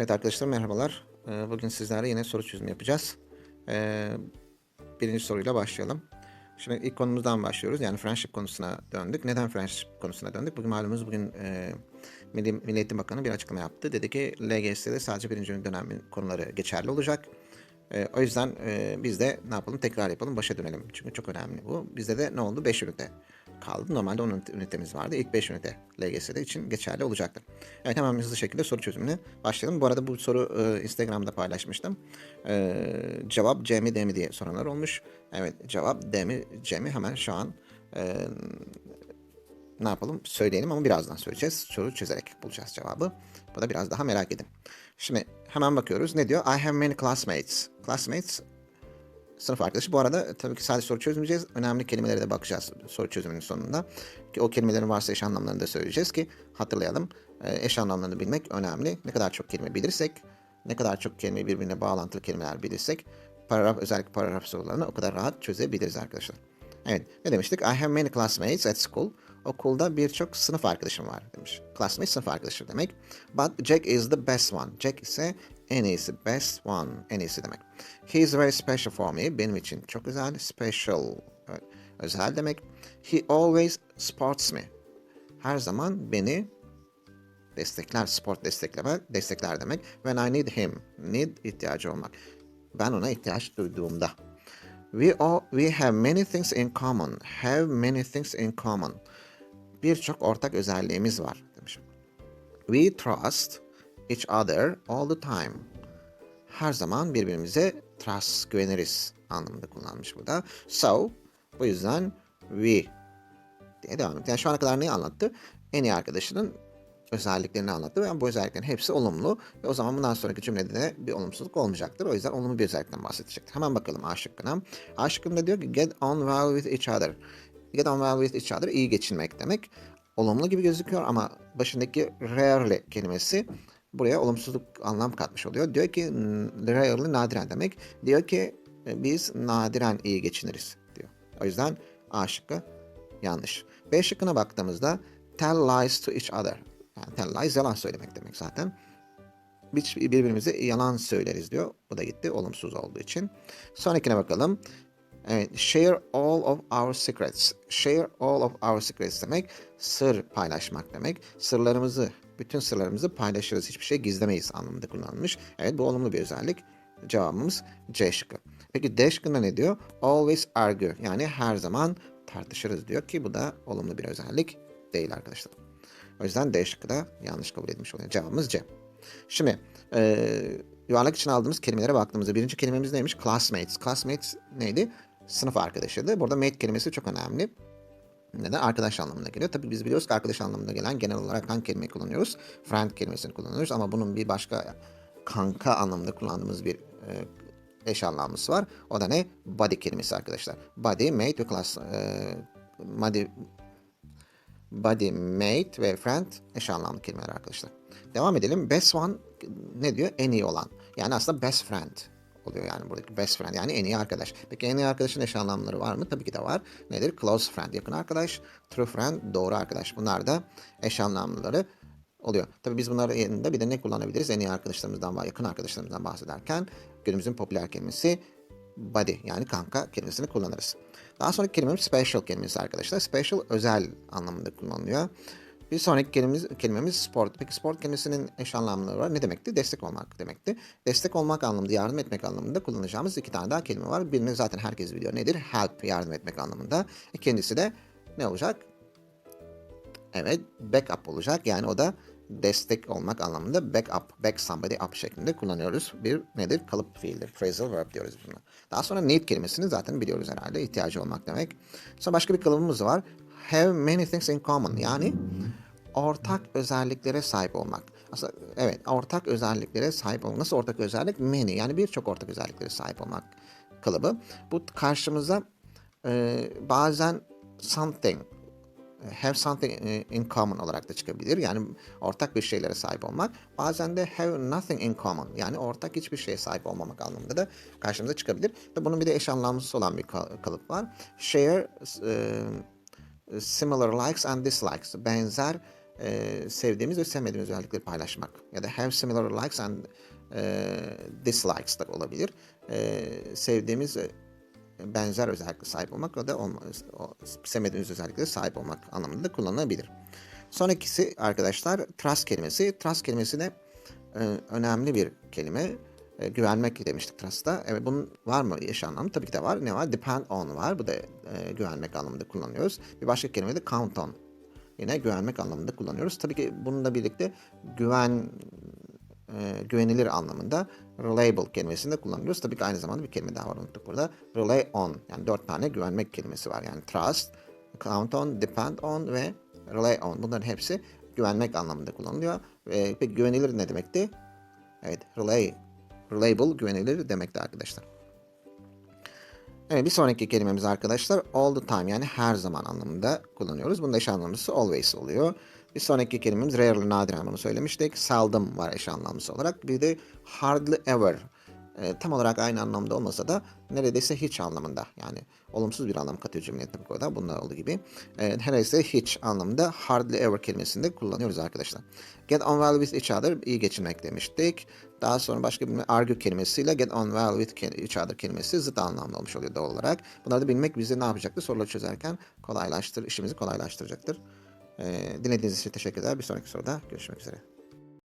Evet arkadaşlar merhabalar. Ee, Bugün sizlerle yine soru çözümü yapacağız. Ee, Birinci soruyla başlayalım. Şimdi ilk konumuzdan başlıyoruz. Yani friendship konusuna döndük. Neden friendship konusuna döndük? Bugün malumunuz bugün e, Milli, Eğitim Bakanı bir açıklama yaptı. Dedi ki LGS'de sadece birinci dönem konuları geçerli olacak. E, o yüzden e, biz de ne yapalım? Tekrar yapalım, başa dönelim. Çünkü çok önemli bu. Bizde de ne oldu? 5 ünite kaldı. Normalde 10 ünitemiz vardı. İlk 5 ünite LGS'de için geçerli olacaktır. Evet hemen hızlı şekilde soru çözümüne başlayalım. Bu arada bu soru e, Instagram'da paylaşmıştım. E, cevap C mi D mi diye soranlar olmuş. Evet cevap D mi C mi hemen şu an e, ne yapalım söyleyelim ama birazdan söyleyeceğiz. Soru çözerek bulacağız cevabı. Bu da biraz daha merak edin. Şimdi hemen bakıyoruz. Ne diyor? I have many classmates. Classmates sınıf arkadaşı. Bu arada tabii ki sadece soru çözmeyeceğiz. Önemli kelimelere de bakacağız soru çözümünün sonunda. Ki o kelimelerin varsa eş anlamlarını da söyleyeceğiz ki hatırlayalım. Ee, eş anlamlarını bilmek önemli. Ne kadar çok kelime bilirsek, ne kadar çok kelime birbirine bağlantılı kelimeler bilirsek, paragraf özellikle paragraf sorularını o kadar rahat çözebiliriz arkadaşlar. Evet, ne demiştik? I have many classmates at school. Okulda birçok sınıf arkadaşım var demiş. Classmate sınıf arkadaşı demek. But Jack is the best one. Jack ise en iyisi, best one, en iyisi demek. He is very special for me. Benim için çok özel, special, özel demek. He always supports me. Her zaman beni destekler, sport destekleme, destekler demek. When I need him, need ihtiyacı olmak. Ben ona ihtiyaç duyduğumda. We all, we have many things in common. Have many things in common. Birçok ortak özelliğimiz var demiş. We trust each other all the time. Her zaman birbirimize trust, güveniriz anlamında kullanmış burada. So, bu yüzden we diye devam ediyor. Yani şu ana kadar neyi anlattı? En iyi arkadaşının özelliklerini anlattı ve bu özelliklerin hepsi olumlu. Ve o zaman bundan sonraki cümlede de bir olumsuzluk olmayacaktır. O yüzden olumlu bir özellikten bahsedecektir. Hemen bakalım A şıkkına. A şıkkında diyor ki get on well with each other. Get on well with each other iyi geçinmek demek. Olumlu gibi gözüküyor ama başındaki rarely kelimesi buraya olumsuzluk anlam katmış oluyor. Diyor ki rarely nadiren demek. Diyor ki biz nadiren iyi geçiniriz diyor. O yüzden A şıkkı yanlış. B şıkkına baktığımızda tell lies to each other. Yani tell lies yalan söylemek demek zaten. Biz birbirimize yalan söyleriz diyor. Bu da gitti olumsuz olduğu için. Sonrakine bakalım. Evet, share all of our secrets. Share all of our secrets demek sır paylaşmak demek. Sırlarımızı, bütün sırlarımızı paylaşırız. Hiçbir şey gizlemeyiz anlamında kullanılmış. Evet bu olumlu bir özellik. Cevabımız C şıkkı. Peki D şıkkında ne diyor? Always argue. Yani her zaman tartışırız diyor ki bu da olumlu bir özellik değil arkadaşlar. O yüzden D şıkkı da yanlış kabul edilmiş oluyor. Cevabımız C. Şimdi e, yuvarlak için aldığımız kelimelere baktığımızda birinci kelimemiz neymiş? Classmates. Classmates neydi? Sınıf arkadaşıydı. Burada mate kelimesi çok önemli. Neden? Arkadaş anlamına geliyor. Tabii biz biliyoruz ki arkadaş anlamına gelen genel olarak hangi kelimeyi kullanıyoruz? Friend kelimesini kullanıyoruz ama bunun bir başka kanka anlamında kullandığımız bir e, eş anlamlısı var. O da ne? Body kelimesi arkadaşlar. Body, mate ve class e, body, body, mate ve friend eş anlamlı kelimeler arkadaşlar. Devam edelim. Best one ne diyor? En iyi olan. Yani aslında best friend oluyor yani buradaki best friend yani en iyi arkadaş. Peki en iyi arkadaşın eş anlamları var mı? Tabii ki de var. Nedir? Close friend yakın arkadaş, true friend doğru arkadaş. Bunlar da eş anlamlıları oluyor. Tabii biz bunların yanında bir de ne kullanabiliriz? En iyi arkadaşlarımızdan ve yakın arkadaşlarımızdan bahsederken günümüzün popüler kelimesi buddy yani kanka kelimesini kullanırız. Daha sonraki kelimemiz special kelimesi arkadaşlar. Special özel anlamında kullanılıyor. Bir sonraki kelimemiz, kelimemiz sport. Peki sport kelimesinin eş anlamları var. Ne demekti? Destek olmak demekti. Destek olmak anlamında, yardım etmek anlamında kullanacağımız iki tane daha kelime var. Birini zaten herkes biliyor. Nedir? Help, yardım etmek anlamında. E kendisi de ne olacak? Evet, backup olacak. Yani o da destek olmak anlamında back up, back somebody up şeklinde kullanıyoruz. Bir nedir? Kalıp fiildir. Phrasal verb diyoruz buna. Daha sonra need kelimesini zaten biliyoruz herhalde. İhtiyacı olmak demek. Sonra başka bir kalıbımız var. Have many things in common. Yani ortak özelliklere sahip olmak. Aslında evet ortak özelliklere sahip olmak. Nasıl ortak özellik? Many yani birçok ortak özelliklere sahip olmak kalıbı. Bu karşımıza e, bazen something have something in common olarak da çıkabilir. Yani ortak bir şeylere sahip olmak. Bazen de have nothing in common. Yani ortak hiçbir şeye sahip olmamak anlamında da karşımıza çıkabilir. Bunun bir de eş anlamlısı olan bir kalıp var. Share e, similar likes and dislikes. Benzer e, sevdiğimiz ve sevmediğimiz özellikleri paylaşmak. Ya da have similar likes and e, dislikes da olabilir. E, sevdiğimiz ve benzer özellikle sahip olmak ya da olma, o, sevmediğimiz özelliklere sahip olmak anlamında da kullanılabilir. Sonrakisi arkadaşlar trust kelimesi. Trust kelimesi de e, önemli bir kelime. E, güvenmek demiştik trust'ta. Evet bunun var mı eş anlamı? Tabii ki de var. Ne var? Depend on var. Bu da e, güvenmek anlamında kullanıyoruz. Bir başka kelime de count on. Yine güvenmek anlamında kullanıyoruz. Tabii ki bununla birlikte güven e, güvenilir anlamında reliable kelimesini de kullanıyoruz. Tabii ki aynı zamanda bir kelime daha var unuttuk burada. Rely on yani dört tane güvenmek kelimesi var. Yani trust, count on, depend on ve rely on. Bunların hepsi güvenmek anlamında kullanılıyor. E, peki güvenilir ne demekti? Evet, rely, reliable güvenilir demekti arkadaşlar. Evet bir sonraki kelimemiz arkadaşlar all the time yani her zaman anlamında kullanıyoruz. Bunda eş anlamlısı always oluyor. Bir sonraki kelimemiz rarely nadiren bunu söylemiştik. Seldom var eş anlamlısı olarak. Bir de hardly ever. E, tam olarak aynı anlamda olmasa da neredeyse hiç anlamında. Yani olumsuz bir anlam katıyor cümleye tabii ki o da bunlar olduğu gibi. E, neredeyse hiç anlamında hardly ever kelimesini de kullanıyoruz arkadaşlar. Get on well with each other iyi geçinmek demiştik. Daha sonra başka bir argue kelimesiyle get on well with each other kelimesi zıt anlamlı olmuş oluyor doğal olarak. Bunları da bilmek bize ne yapacaktır? Soruları çözerken kolaylaştır, işimizi kolaylaştıracaktır. Ee, dinlediğiniz için teşekkürler. Bir sonraki soruda görüşmek üzere.